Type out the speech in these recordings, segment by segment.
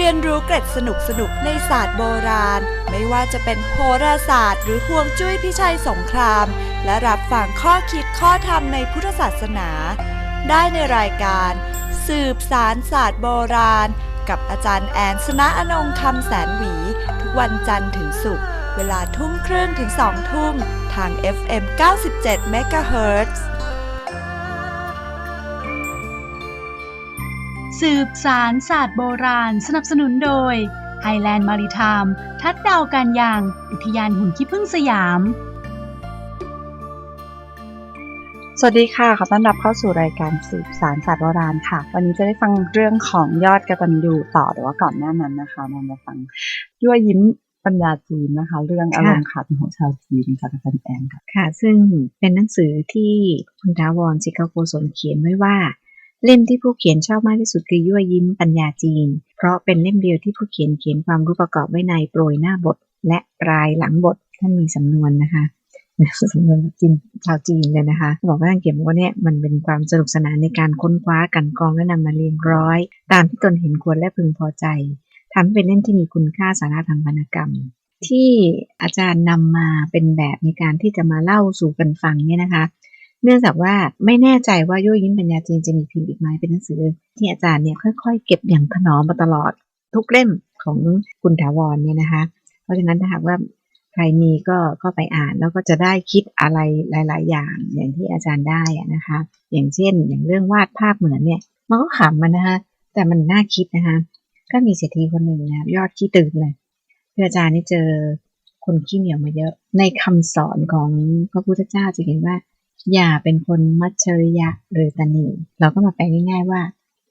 เรียนรู้เกร็ดสนุกสนุกในศาสตร์โบราณ ไม่ว่าจะเป็นโหราศาสตร์ หรือห่วงจุ้ยพิชัยสงคราม และรับฟังข้อคิดข้อธรรมในพุทธศาสนา ได้ในรายการ สืบสารศาสตร์โบราณ กับอาจารย์แอนสนะอนงคำแสนหวี ทุกวันจันทร์ถึงศุกร์เวลาทุ่มครึ่งถึงสองทุ่มทาง FM 97 MHz สืบสารศาสตร์โบราณสนับสนุนโดย Highland Maritime ทัดดาวการยาง อุทยานหุ่นขี้ผึ้งสยาม สวัสดีค่ะ ขอต้อนรับเข้าสู่รายการสืบสารศาสตร์โบราณค่ะ วันนี้จะได้ฟังเรื่องของยอดกระตันยูต่อแต่ว่าก่อนหน้านั้นนะคะเรามาฟังยั่วยิ้มปัญญาจีนนะคะ เรื่องอารมณ์ขันของชาวจีนจากอาจารย์แอนค่ะค่ะ ซึ่งเป็นหนังสือที่คุณทาวรศิกาโกศลเขียนไว้ว่า เล่มที่ผู้เขียนชอบมากที่สุดคือยั่วยิ้มปัญญาจีน เพราะเป็นเล่มเดียวที่ผู้เขียนเขียนความรู้ประกอบไว้ในโปรยหน้าบท และปลายหลังบทท่านมีสำนวนนะคะสำนวนจีนชาวจีนเลยนะคะบอกว่าท่านเขียนว่าเนี่ยมันเป็นความสนุกสนานในการค้นคว้ากันกรองและนำมาเรียงร้อย ตามที่ตนเห็นควรและพึงพอใจทำให้เป็นเล่มที่มีคุณค่าสาระทางวรรณกรรม ที่อาจารย์นำมาเป็นแบบในการที่จะมาเล่าสู่กันฟังเนี่ยนะคะ เนื่องจากว่าไม่แน่ใจว่ายั่วยิ้มปัญญาจีนจะมีพิมพ์อีกไหมเป็นหนังสือ ที่อาจารย์เนี่ยค่อยๆ เก็บอย่างถนอมมาตลอดทุกเล่มของคุณถาวรเนี่ยนะคะ เพราะฉะนั้นถ้าหากว่าใครมีก็ก็ไปอ่านแล้วก็จะได้คิดอะไรหลาย ๆ อย่างอย่างที่อาจารย์ได้นะคะ อย่างเช่น อย่างเรื่องวาดภาพเหมือนเนี่ยมันก็ขำมันนะคะแต่มันน่าคิดนะคะก็มีเศรษฐีคนหนึ่งนะยอดขี้ตื่นเลยคืออาจารย์นี่เจอคนขี้เหนียวมาเยอะ ในคำสอนของพระพุทธเจ้าจะเห็นว่า อย่าเป็นคนมัจฉริยะหรือตนีเราก็มาแปลง่ายๆว่า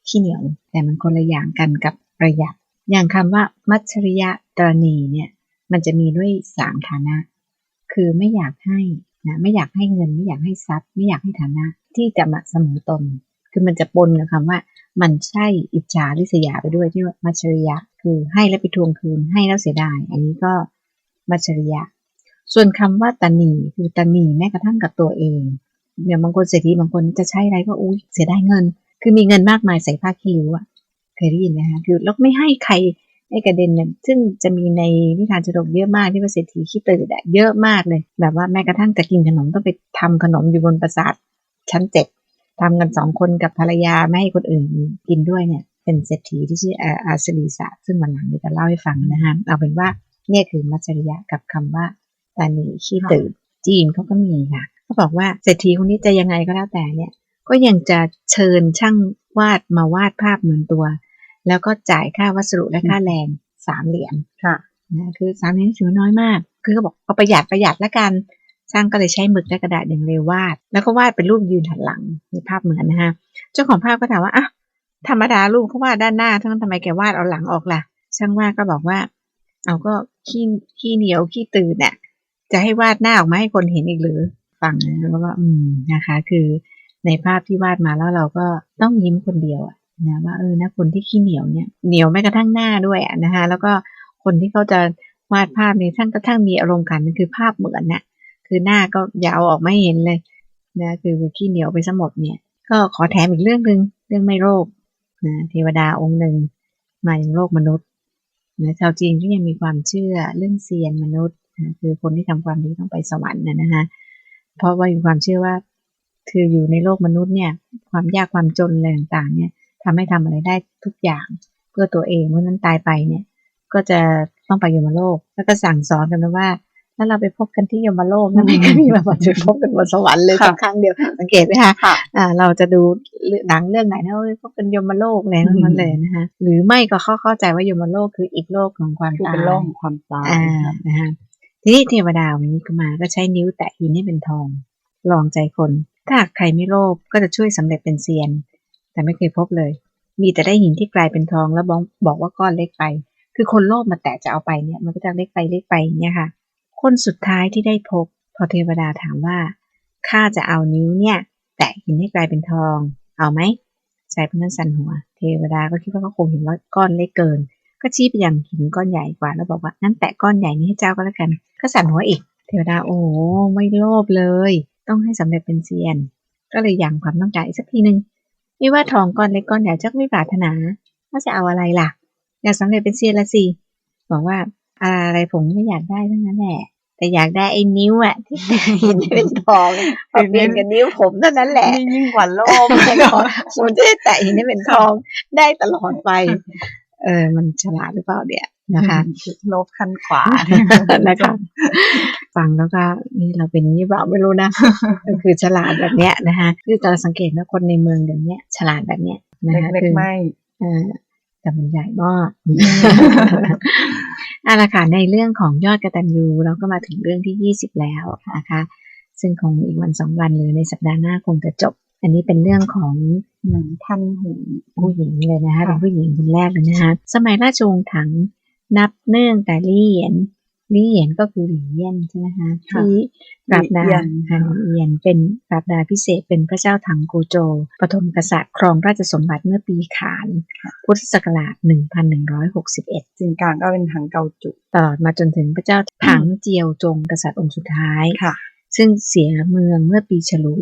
ขี้เหนียว แต่มันคนละอย่างกันกับประหยัด อย่างคำว่า มัจฉริยะตรณีเนี่ยมันจะมีด้วยสามฐานะ คือไม่อยากให้นะไม่อยากให้เงิน ไม่อยากให้ทรัพย์ ไม่อยากให้ฐานะที่จะมาเสมอตน คือมันจะปนกับคำว่า มันใช่อิจฉาริษยาไปด้วยที่ว่ามัจฉริยะ คือให้แล้วไปทวงคืนให้แล้วเสียดาย อันนี้ก็มัจฉริยะ ส่วนคำว่าตนีคือตนีแม้กระทั่งกับตัวเอง อย่างบางคนเศรษฐีบางคนจะใช้อะไรก็อุ้ยเสียไดายเงิน คือมีเงินมากมายใส่ผ้าขี้ริ้วอะเคยได้ยินไหมคะคือแล้วไม่ให้ใครให้กระเด็นเนี่ยซึ่งจะมีในนิทานชดกเยอะมากที่ว่าเศรษฐีขี้ตื่นอะเยอะมากเลย แบบว่าแม้กระทั่งจะกินขนมต้องไปทำขนมอยู่บนปราสาทชั้นเจ็ดทำกันสองคนกับภรรยาไม่ให้คนอื่นกินด้วยเนี่ย เป็นเศรษฐีที่ชื่ออาสรีสตร์ซึ่งวันหลังเดี๋ยวจะเล่าให้ฟังนะคะเอาเป็นว่าเนี่ยคือมัจฉริยะกับคำว่าตานีขี้ตื่นจีนเขาก็มีค่ะ เขาบอกว่าเศรษฐีคนนี้จะยังไงก็แล้วแต่เนี่ย ก็ยังจะเชิญช่างวาดมาวาดภาพเหมือนตัว แล้วก็จ่ายค่าวัสดุและค่าแรงสามเหรียญค่ะนะคือสามเหรียญถือว่าน้อยมาก คือเขาบอกเอาประหยัดประหยัดละกันช่างก็เลยใช้หมึกและกระดาษอย่างเร็ววาด แล้วก็วาดเป็นรูปยืนหันหลังในภาพเหมือนนะฮะเจ้าของภาพก็ถามว่าอะธรรมดารูปเขาวาดด้านหน้าทั้งนั้นทำไมแกวาดเอาหลังออกล่ะ ช่างวาดก็บอกว่า เอาก็ขี้ขี้เหนียวขี้ตื่นน่ะจะให้วาดหน้าออกมาให้คนเห็นอีกหรือ ฟังแล้วก็อืมนะคะ คือในภาพที่วาดมาแล้วเราก็ต้องยิ้มคนเดียวอะนะว่าเออนะคนที่ขี้เหนียวเนี่ยเหนียวแม้กระทั่งหน้าด้วยอะนะคะ แล้วก็คนที่เขาจะวาดภาพในท่านกระทั่งมีอารมณ์ขันนั่นคือภาพเหมือนน่ะ คือหน้าก็ยาวออกไม่เห็นเลยนะคือขี้เหนียวไปสมดเนี่ยก็ขอแถมอีกเรื่องหนึ่งเรื่องไม่โรคนะเทวดาองค์หนึ่งมาอย่างโลกมนุษย์นะชาวจีนก็ยังมีความเชื่อเรื่องเซียนมนุษย์นะคือคนที่ทำความดีต้องไปสวรรค์นะนะคะ เพราะว่ามีความเชื่อว่าคืออยู่ในโลกมนุษย์เนี่ย ความยากความจนอะไรต่างๆ เนี่ยทำให้ทำอะไรได้ทุกอย่างเพื่อตัวเองเมื่อนั้นตายไปเนี่ย ก็จะต้องไปยมโลก แล้วก็สั่งสอนกันนะว่า ถ้าเราไปพบกันที่ยมโลกนั่นไม่ก็มีแบบว่าจะพบกันบนสวรรค์เลยค่ะสักครั้งเดียวสังเกตไหมคะค่ะอ่าเราจะดูหนังเรื่องไหนนะเอ้ยพบกันยมโลกอะไรทั้งนั้นเลยนะคะหรือไม่ก็เข้าเข้าใจว่ายมโลกคืออีกโลกของความคือตายเป็นโลกของความตายอ่านะคะ ทีนี้เทวดาวันนี้ก็มาก็ใช้นิ้วแตะหินให้เป็นทอง ลองใจคน ถ้าหากใครไม่โลภก็จะช่วยสำเร็จเป็นเซียน แต่ไม่เคยพบเลย มีแต่ได้หินที่กลายเป็นทองแล้วบอกบอกว่าก้อนเล็กไป คือคนโลภมาแตะจะเอาไปเนี่ยมันก็จะเล็กไปเล็กไปเนี่ยค่ะ คนสุดท้ายที่ได้พบ พอเทวดาถามว่าข้าจะเอานิ้วเนี่ยแตะหินให้กลายเป็นทอง เอาไหมชายคนนั้นสันหัว เทวดาก็คิดว่าเขาคงเห็นว่าก้อนเล็กเกิน ก็ชี้ไปยังหินก้อนใหญ่กว่า แล้วบอกว่างั้นแตะก้อนใหญ่นี้ให้เจ้าก็แล้วกัน ก็สั่นหัวอีก เทวดาโอ้โหไม่โลภเลย ต้องให้สำเร็จเป็นเซียน ก็เลยยังความต้องการอีกสักทีหนึ่งไม่ว่าทองก้อนเล็กก้อนใหญ่เจ้าก็ไม่ปรารถนาว่าจะเอาอะไรล่ะอยากสำเร็จเป็นเซียนละสิบอกว่าอะไรผมไม่อยากได้ทั้งนั้นแหละแต่อยากได้ไอ้นิ้วอะที่เห็นเป็นทองพอเปลี่ยนกับนิ้วผมเท่านั้นแหละนี่ยิ่งกว่าโลกผมจะได้แตะเห็นได้เป็นทองได้ตลอดไป เออมันฉลาดหรือเปล่าเนี่ยนะคะโลบขั้นขวานะคะฟังแล้วก็นี่เราเป็นนี่เปล่าไม่รู้นะก็คือฉลาดแบบเนี้ยนะคะคือเราสังเกตว่าคนในเมืองเดี๋ยวนี้ฉลาดแบบเนี้ยนะคะเล็กคือๆไม่เออแต่มันใหญ่มากเอาละค่ะในเรื่องของยอดกระตันยูเราก็มาถึงเรื่องที่ยี่สิบแล้วนะคะ ซึ่งคงอีกวันสองวันหรือในสัปดาห์หน้าคงจะจบ อันนี้เป็นเรื่องของหนึ่งท่านหูผู้หญิงเลยนะคะค่ะเป็นผู้หญิงคนแรกเลยนะคะสมัยราชวงศ์ถังนับเนื่องแต่ลี่เหยียนลี่เหยียนก็คือหลี่เยี่ยนใช่ไหมคะที่ปราบดาหลี่เยี่ยนค่ะหลี่เยียน เป็นปราบดาพิเศษเป็นพระเจ้าถังโกโจ ปฐมกษัตริย์ครองราชสมบัติเมื่อปีขาน พุทธศักราช 1161 จึงกลางก็เป็นทางเกาจุตลอดมาจนถึงพระเจ้าถังเจียวจงกษัตริย์องค์สุดท้ายค่ะซึ่งเสียเมืองเมื่อปีฉลู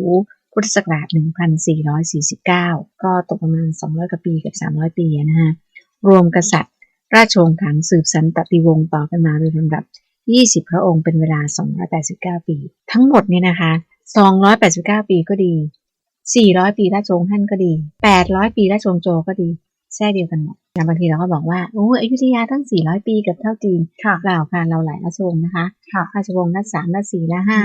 พุทธศักราช 1449 ก็ตกประมาณ 200 กว่าปีกับ 300 ปีนะฮะ รวมกษัตริย์ ราชวงศ์ถังสืบสันตติวงศ์ต่อกันมาโดยลำดับ 20 พระองค์เป็นเวลา 289 ปี ทั้งหมดเนี่ยนะคะ 289 ปีก็ดี 400 ปีราชวงศ์ท่านก็ดี 800 ปีราชวงศ์โจก็ดีแท้เดียวกันหมดนะบางทีเราก็บอกว่าโอ้ยอยุธยาตั้ง 400 ปีกับเท่าจีนค่ะเปล่าค่ะเราหลายราชวงศ์นะคะค่ะราชวงศ์รัชสามรัชสี่และห้า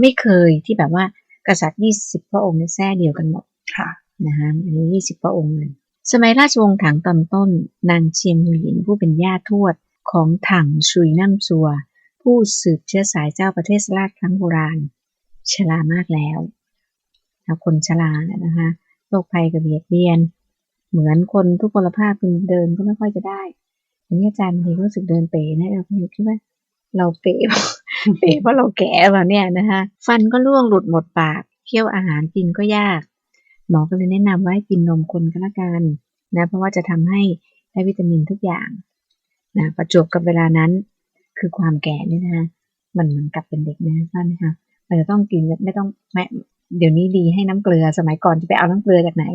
ไม่เคยที่แบบว่า กษัตริย์ยี่สิบพระองค์เนี่ยแท้เดียวกันหมดค่ะนะคะอันนี้ยี่สิบพระองค์เลยสมัยราชวงศ์ถังตอนต้น นางเชียงหลินผู้เป็นญาติทวดของถังชุยน้ำซัว ผู้สืบเชื้อสายเจ้าประเทศราชครั้งโบราณชรามากแล้วนะคนชราเนี่ยนะคะโรคภัยกับเบียดเบียน เหมือนคนทุกพลภาพคือเดินก็ไม่ค่อยจะได้อันนี้อาจารย์บางทีก็รู้สึกเดินเป๋นะเราคิดว่า เราเป๋เป๋เพราะเราแก่แล้วเนี่ยนะคะฟันก็ร่วงหลุดหมดปากเคี้ยวอาหารกินก็ยาก หมอก็เลยแนะนำว่าให้กินนมคนก็แล้วกันนะเพราะว่าจะทำให้ได้วิตามินทุกอย่างนะประจวบกับเวลานั้นคือความแก่เนี่ยนะคะมันเหมือนกลับเป็นเด็กนะทราบไหมคะมันจะต้องกินไม่ต้องแม่เดี๋ยวนี้ดีให้น้ำเกลือสมัยก่อนจะไปเอาน้ำเกลือจากไหน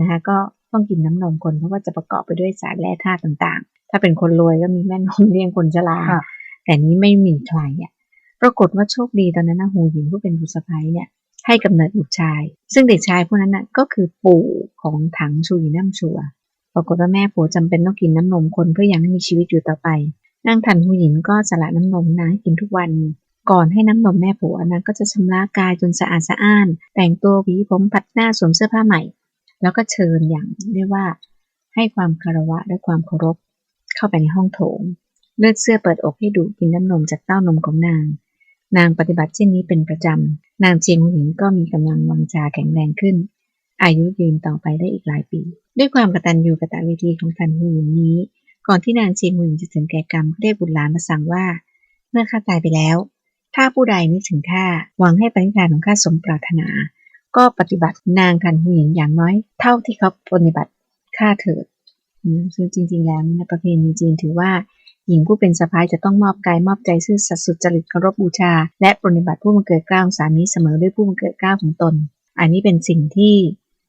นะคะก็ต้องกินน้ำนมคนเพราะว่าจะประกอบไปด้วยสารแร่ธาตุต่างๆ ถ้าเป็นคนรวยก็มีแม่นมเลี้ยงคนชราค่ะ แต่นี้ไม่มีใครอะปรากฏว่าโชคดีตอนนั้นนะหูหญิงผู้เป็นบุตรสะใภ้เนี่ยให้กำเนิดบุตรชาย ซึ่งเด็กชายผู้นั้นน่ะก็คือปู่ของถังชูยน้ำชัว ปรากฏว่าแม่ผัวจำเป็นต้องกินน้ำนมคนเพื่อยังให้มีชีวิตอยู่ต่อไป นางทันหูหญิงก็สละน้ำนมนาให้กินทุกวัน ก่อนให้น้ำนมแม่ผัวนางก็จะชำระกายจนสะอาดสะอ้าน แต่งตัวหวีผมผัดหน้าสวมเสื้อผ้าใหม่ แล้วก็เชิญอย่างเรียกว่าให้ความคารวะและความเคารพเข้าไปในห้องโถง เลือดเสื้อเปิดอกให้ดูกินน้ำนมจากเต้านมของนาง นางปฏิบัติเช่นนี้เป็นประจำ นางเจียงหลิงก็มีกำลังวังชาแข็งแรงขึ้น อายุยืนต่อไปได้อีกหลายปี ด้วยความกตัญญูกตเวทีของทันหูหญิงนี้ ก่อนที่นางเจียงหลิงจะถึงแก่กรรมได้บุตรหลานมาสั่งว่า เมื่อข้าตายไปแล้ว ถ้าผู้ใดนึกถึงข้าหวังให้ปณิธานของข้าสมปรารถนา ก็ปฏิบัตินางทันหูหญิงอย่างน้อย เท่าที่เขาปฏิบัติข้าเถิดซึ่งจริง ๆ แล้วในประเพณีจีนถือว่า หญิงผู้เป็นสะพ้ายจะต้องมอบกายมอบใจซื่อสัตย์สุจริตเคารพบูชา และปฏิบัติผู้บังเกิดเกล้าของสามีเสมอด้วยผู้บังเกิดเกล้าของตน อันนี้เป็นสิ่งที่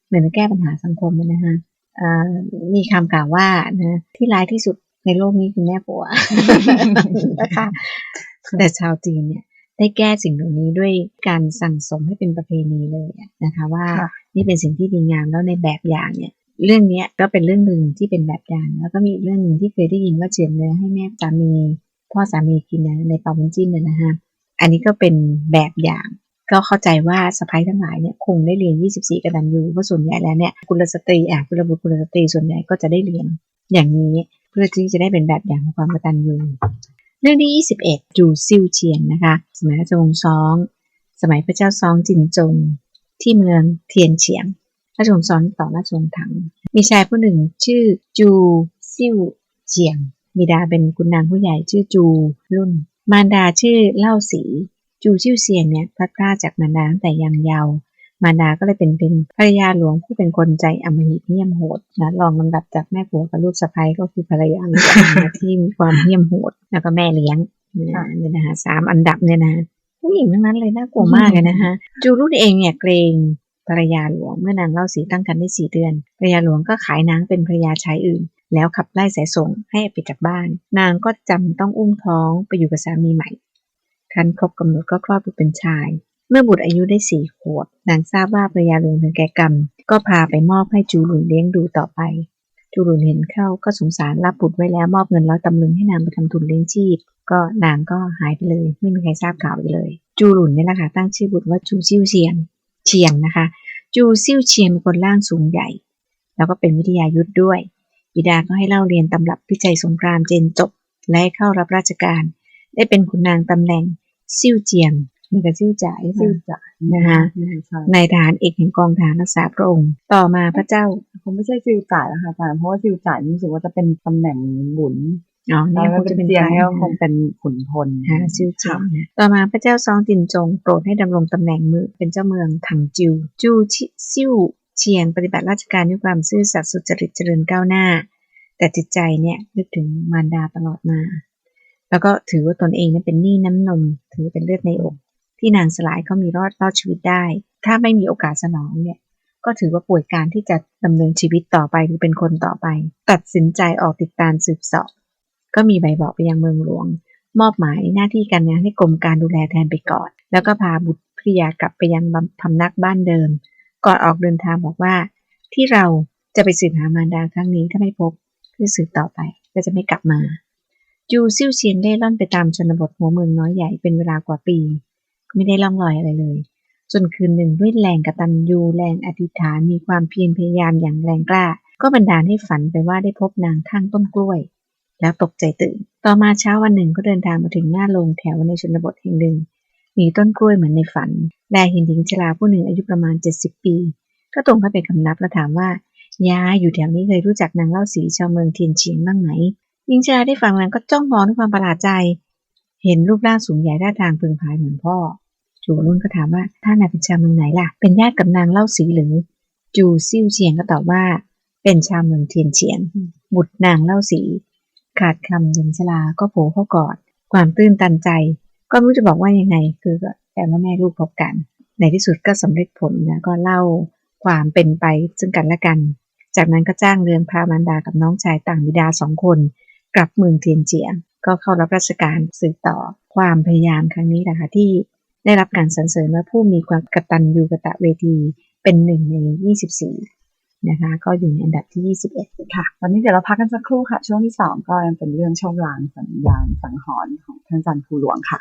เหมือนแก้ปัญหาสังคมเลยนะคะอ่ามีคำกล่าวว่านะที่ร้ายที่สุดในโลกนี้คือแม่ผัวนะคะแต่ชาวจีนเนี่ยได้แก้สิ่งเหล่านี้ด้วยการสั่งสมให้เป็นประเพณีเลยอะนะคะว่าค่ะนี่เป็นสิ่งที่ดีงามแล้วในแบบอย่างเนี่ย เรื่องนี้ก็เป็นเรื่องหนึ่งที่เป็นแบบอย่างแล้วก็มีอีกเรื่องหนึ่งที่เคยได้ยินว่าเจียมเนื้อให้แม่สามี พ่อสามีกินนะในเปาบุญจิ้นเนี่ยนะฮะอันนี้ก็เป็นแบบอย่าง ก็เข้าใจว่าสะพ้ายทั้งหลายเนี่ยคงได้เรียน 24 กระดันยูเพราะส่วนใหญ่แล้วเนี่ยกุลสตรีอะกุลบุตรกุลสตรีส่วนใหญ่ก็จะได้เรียนอย่างนี้เพื่อที่จะได้เป็นแบบอย่างของความกตัญญูเรื่องที่ 21จูซิ่วเชียงนะคะ สมัยราชวงศ์ซอง สมัยพระเจ้าซองจินจง ที่เมืองเทียนเฉียง ราชวงศ์ซอนต่อราชวงศ์ถัง มีชายผู้หนึ่งชื่อจูซิ่วเจียง บิดาเป็นคุณนางผู้ใหญ่ชื่อจูรุ่น มารดาชื่อเล่าสี จูซิ่วเซียงเนี่ยพลัดพรากจากมารดาตั้งแต่ยังเยาว์มารดาก็เลยเป็นเป็นภรรยาหลวงผู้เป็นคนใจอมหิตเหี้ยมโหดนะรองลำดับจากแม่ผัวกับลูกสะใภ้ก็คือภรรยาหลวงที่มีความเหี้ยมโหด แล้วก็แม่เลี้ยงนะเนี่ยนะคะสามอันดับเนี่ยนะผู้หญิงทั้งนั้นเลยน่ากลัวมากเลยนะคะจูรุ่นเองเนี่ยเกรง ภรรยาหลวงเมื่อนางเล่าสีตั้งครรภ์ได้สี่เดือนภรรยาหลวงก็ขายนางเป็นภรรยาชายอื่น แล้วขับไล่สายส่งให้ไปจากบ้าน นางก็จำต้องอุ้มท้องไปอยู่กับสามีใหม่ครั้นครบกำหนดก็คลอดบุตรเป็นชาย เมื่อบุตรอายุได้สี่ขวบนางทราบว่าภรรยาหลวงถึงแก่กรรม ก็พาไปมอบให้จูหลุนเลี้ยงดูต่อไป จูหลุนเห็นเข้าก็สงสารรับบุตรไว้แล้วมอบเงินร้อยตำลึงให้นางไปทำทุนเลี้ยงชีพ ก็นางก็หายไปเลย ไม่มีใครทราบข่าวเลย จูหลุนเนี่ยแหละค่ะตั้งชื่อบุตรว่าจูซิวเชียงเชียงนะคะ จูซิ่วเชียงเป็นคนร่างสูงใหญ่ แล้วก็เป็นวิทยายุทธ์ด้วย บิดาก็ให้เล่าเรียนตำรับวิจัยสงครามเจนจบ และให้เข้ารับราชการ ได้เป็นขุนนางตำแหน่งซิ่วเจียงเหมือนกับซิ่วจ่ายซิ่ซิ่ววจ่ายนะคะใช่นายทหารเอกแห่งกองทหารรักษาพระองค์ ต่อมาพระเจ้าคงไม่ใช่ซิลจ่ายแล้วค่ะอาจารย์เพราะว่าซิลจ่ายนี่รู้สึกว่าจะเป็นตำแหน่งบุญ อ๋อแล้เนี่วยคงจะเป็นเจียงฝ่ายเนี่ยคงเป็นขุนพลฮะซิ่วเจียงนะต่อมาพระเจ้าซองตินจงโปรดให้ดำรงตำแหน่งมือเป็นเจ้าเมืองถังจิว จูชิซิ่วเชียงปฏิบัติราชการด้วยความซื่อสัตย์สุจริตเจริญก้าวหน้า แต่จิตใจเนี่ยนึกถึงมารดาตลอดมา แล้วก็ถือว่าตนเองนั้นเป็นหนี้น้ำนม ถือเป็นเลือดในอก ที่นางสลายก็มีรอดรอดชีวิตได้ ถ้าไม่มีโอกาสสนองเนี่ยก็ถือว่าป่วยการที่จะดำเนินชีวิตต่อไปหรือเป็นคนต่อไป ตัดสินใจออกติดตามสืบเสอบ ก็มีใบบอกไปยังเมืองหลวง มอบหมายหน้าที่การงานให้กรมการดูแลแทนไปก่อน แล้วก็พาบุตรภริยากลับไปยังพำนักบ้านเดิม ก่อนออกเดินทางบอกว่า ที่เราจะไปสืบหามารดาครั้งนี้ถ้าไม่พบเพื่อสืบต่อไปก็จะไม่กลับมา จูซิ่วเชียงได้ล่อนไปตามชนบทหัวเมืองน้อยใหญ่เป็นเวลากว่าปี ไม่ได้ล่องรอยอะไรเลย จนคืนหนึ่งด้วยแรงกระตัญญูแรงอธิษฐานมีความเพียรพยายามอย่างแรงกล้า ก็บันดาลให้ฝันไปว่าได้พบนางข้างต้นกล้วย แล้วตกใจตื่น ต่อมาเช้าวันหนึ่งก็เดินทางมาถึงหน้าโรงแถวในชนบทแห่งหนึ่ง มีต้นกล้วยเหมือนในฝันแลเห็นหญิงชราผู้หนึ่งอายุประมาณ 70 ปี ก็ตรงเข้าไปคำนับและถามว่ายายอยู่แถวนี้เคยรู้จักนางเล่าสีชาวเมืองเทียนเฉียงบ้างไหมหญิงชราได้ฟังนางก็จ้องมองด้วยความประหลาดใจ เห็นรูปร่างสูงใหญ่ท่าทางพึงพายเหมือนพ่อ จูรุ่นก็ถามว่าท่านนายเป็นชาวเมืองไหนล่ะ เป็นญาติกับนางเล่าสีหรือ จูซิ่วเฉียงก็ตอบว่า เป็นชาวเมืองเทียนเฉียง บุตรนางเล่าสี ขาดคำหญิงชราก็โผล่เข้ากอด ความตื้นตันใจ ก็ไม่รู้จะบอกว่ายังไง คือแต่ว่าแม่ลูกพบกัน ในที่สุดก็สำเร็จผลนะก็เล่าความเป็นไปซึ่งกันและกัน จากนั้นก็จ้างเรือนพามารดากับน้องชายต่างบิดาสองคน กลับเมืองเทียนเจียง ก็เข้ารับราชการสืบต่อความพยายามครั้งนี้แหละค่ะที่ได้รับการสรรเสริญว่าผู้มีความกตัญญูกตเวทีเป็นหนึ่งใน 24 นะคะ ก็อยู่ในอันดับที่ 21 ค่ะ ตอนนี้เดี๋ยวเราพักกันสักครู่ค่ะ ช่วงที่สองก็ยังเป็นเรื่องช่องลางสัญญาณสังหรณ์ของท่านจันทร์ภูหลวงค่ะ